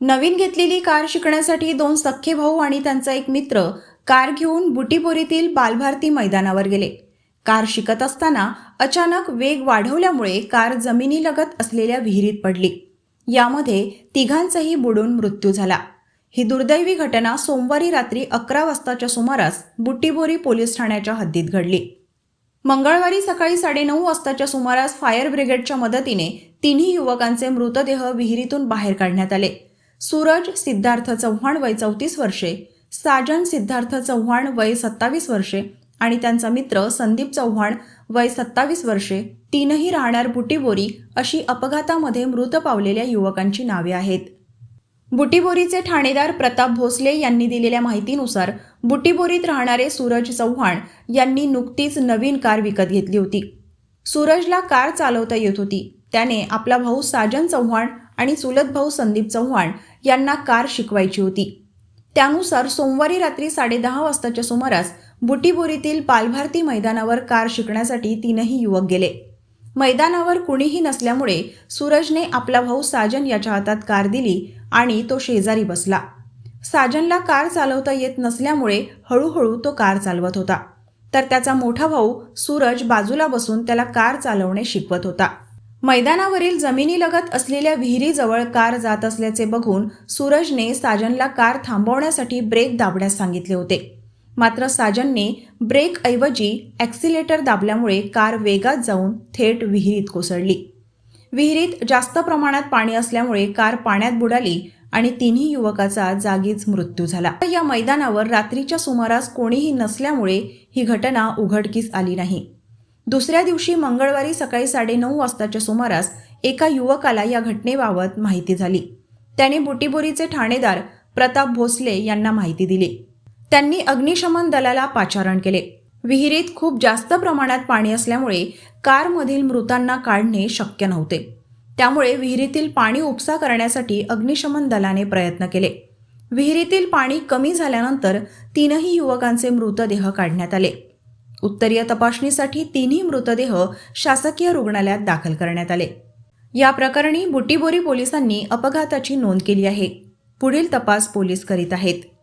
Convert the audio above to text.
नवीन घेतलेली कार शिकण्यासाठी दोन सख्खे भाऊ आणि त्यांचा एक मित्र कार घेऊन बुटीपोरीतील बालभारती मैदानावर गेले. कार शिकत असताना अचानक वेग वाढवल्यामुळे कार जमिनीलगत असलेल्या विहिरीत पडली. यामध्ये तिघांचाही बुडून मृत्यू झाला. ही दुर्दैवी घटना सोमवारी रात्री अकरा वाजताच्या सुमारास बुटीबोरी पोलीस ठाण्याच्या हद्दीत घडली. मंगळवारी सकाळी साडेनऊ वाजताच्या सुमारास फायर ब्रिगेडच्या मदतीने तिन्ही युवकांचे मृतदेह विहिरीतून बाहेर काढण्यात आले. सूरज सिद्धार्थ चव्हाण वय चौतीस वर्षे साजन सिद्धार्थ चव्हाण वय सत्तावीस वर्षे आणि त्यांचा मित्र संदीप चव्हाण वय सत्तावीस वर्षे तीनही राहणार बुटीबोरी अशी अपघातामध्ये मृत पावलेल्या युवकांची नावे आहेत. बुटीबोरीचे ठाणेदार प्रताप भोसले यांनी दिलेल्या माहितीनुसार बुटीबोरीत राहणारे सूरज चव्हाण यांनी नुकतीच नवीन कार विकत घेतली होती. सूरजला कार चालवता येत होती. त्याने आपला भाऊ साजन चव्हाण आणि चुलत भाऊ संदीप चव्हाण यांना कार शिकवायची होती. त्यानुसार सोमवारी रात्री साडेदहा वाजताच्या सुमारास बुटीबोरीतील पालभारती मैदानावर कार शिकण्यासाठी तीनही युवक गेले. मैदानावर कुणीही नसल्यामुळे सूरजने आपला भाऊ साजन याच्या हातात कार दिली आणि तो शेजारी बसला. साजनला कार चालवता येत नसल्यामुळे हळूहळू तो कार चालवत होता. तर त्याचा मोठा भाऊ सूरज बाजूला बसून त्याला कार चालवणे शिकवत होता. मैदानावरील जमिनीलगत असलेल्या विहिरीजवळ कार जात असल्याचे बघून सूरजने साजनला कार थांबवण्यासाठी ब्रेक दाबण्यास सांगितले होते. मात्र साजनने ब्रेकऐवजी ॲक्सिलेटर दाबल्यामुळे कार वेगात जाऊन थेट विहिरीत कोसळली. विहिरीत जास्त प्रमाणात पाणी असल्यामुळे कार पाण्यात बुडाली आणि तिन्ही युवकाचा जागीच मृत्यू झाला. या मैदानावर रात्रीच्या सुमारास कोणीही नसल्यामुळे ही घटना उघडकीस आली नाही. दुसऱ्या दिवशी मंगळवारी सकाळी साडेनऊ वाजताच्या सुमारास एका युवकाला या घटनेबाबत माहिती झाली. त्याने बुटीबोरीचे ठाणेदार प्रताप भोसले यांना माहिती दिली. त्यांनी अग्निशमन दलाला पाचारण केले. विहिरीत खूप जास्त प्रमाणात पाणी असल्यामुळे कारमधील मृतांना काढणे शक्य नव्हते. त्यामुळे विहिरीतील पाणी उपसा करण्यासाठी अग्निशमन दलाने प्रयत्न केले. विहिरीतील पाणी कमी झाल्यानंतर तीनही युवकांचे मृतदेह काढण्यात आले. उत्तरीय तपासणीसाठी तिन्ही मृतदेह शासकीय रुग्णालयात दाखल करण्यात आले. या प्रकरणी बुटीबोरी पोलिसांनी अपघाताची नोंद केली आहे. पुढील तपास पोलीस करीत आहेत.